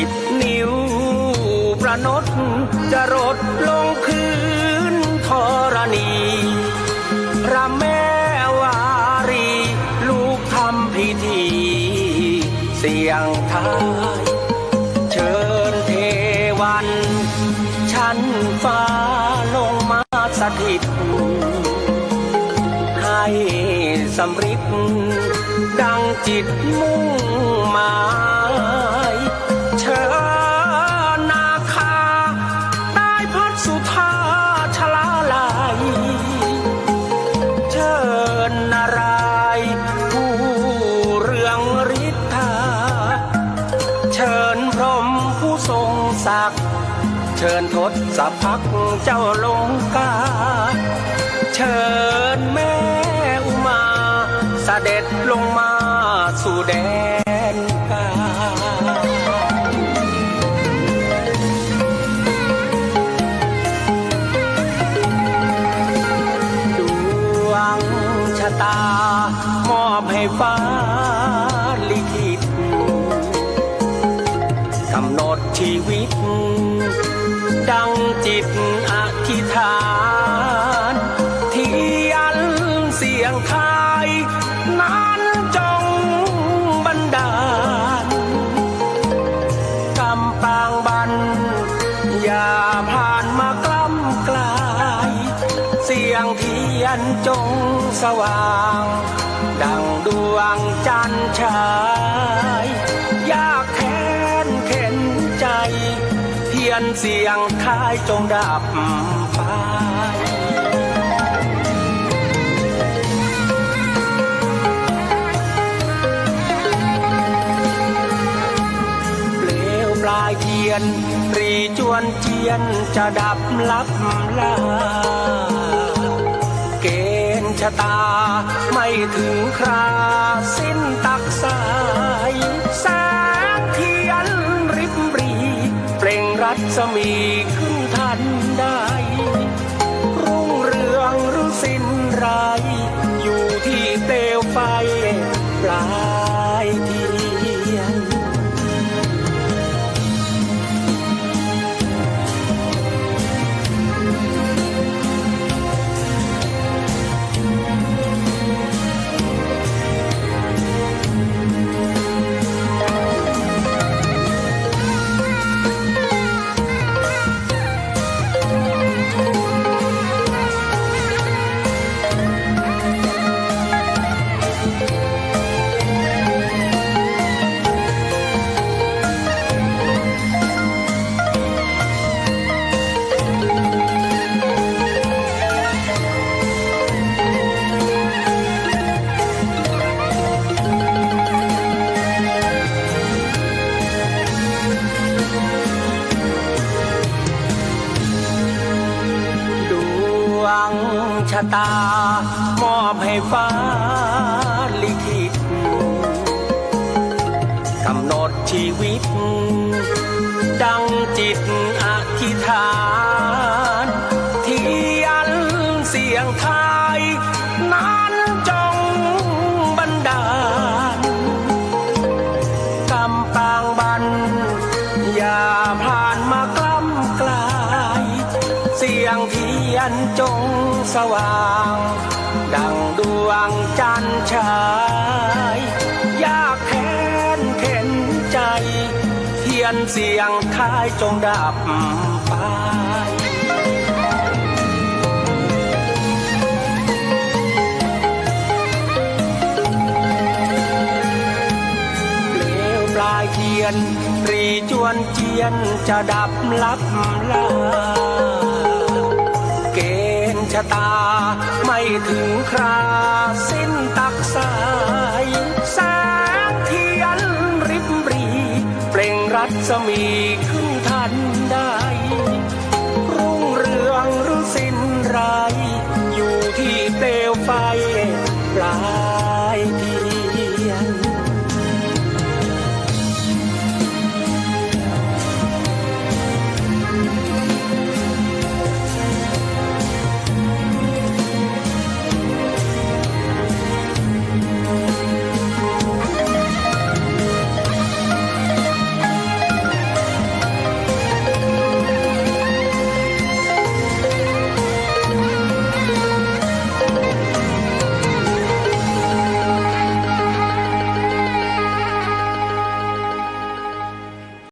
สิบนิ้ว ประนดจะรดลงพื้นธรณีพระแม่วารี ลูกทำพิธี เสียงทายเชิญเทวัน ชั้นฟ้าลงมาสถิต ให้สำริดดังจิตมุ่งหมาย เชิญนาคา ได้พัดสุธาชลาลายเชิญนารายผู้เรืองฤทธา เชิญพรหมผู้ทรงศักดิ์เชิญทศสพักเจ้าลงกา เชิญแม่อุมาเสด็จลงมาสู่แดน ชีวิต ดังจิตอธิษฐานเทียนเสียงทายนั้นจงบันดาลกำปางบัน อย่าผ่านมากล้ำกลาย เสียงเทียนจงสว่าง ดังดวงจันทร์ฉาย เทียนเสียงท้ายจงดับไปเปลวปลายเทียนปรีจวนเจียนจะดับลับลาเกณฑ์ชะตาไม่ถึงคราสิ้นตักสา รัศมีขึ้นทันได้รุ่งเรืองหรือสิ้นไร อยู่ที่เตลไฟปลายทีะตา มอบให้ฟ้าลิขิตกำหนดชีวิต ดังจิตอธิษฐาน เสียงเทียนจงสว่าง ดังดวงจันทร์ฉายยากแค้นเข็นใจ เทียนเสียงทายจงดับไปเปลวปลายเทียนรีจวนเจียนจะดับลับลา เกณฑ์ชะตา ไม่ถึงคราสิ้นตักสายแสงเทียนริบรี เปล่งรัศมีขึ้นทันได้รุ่งเรืองหรือสิ้นไร อยู่ที่เปลวไฟ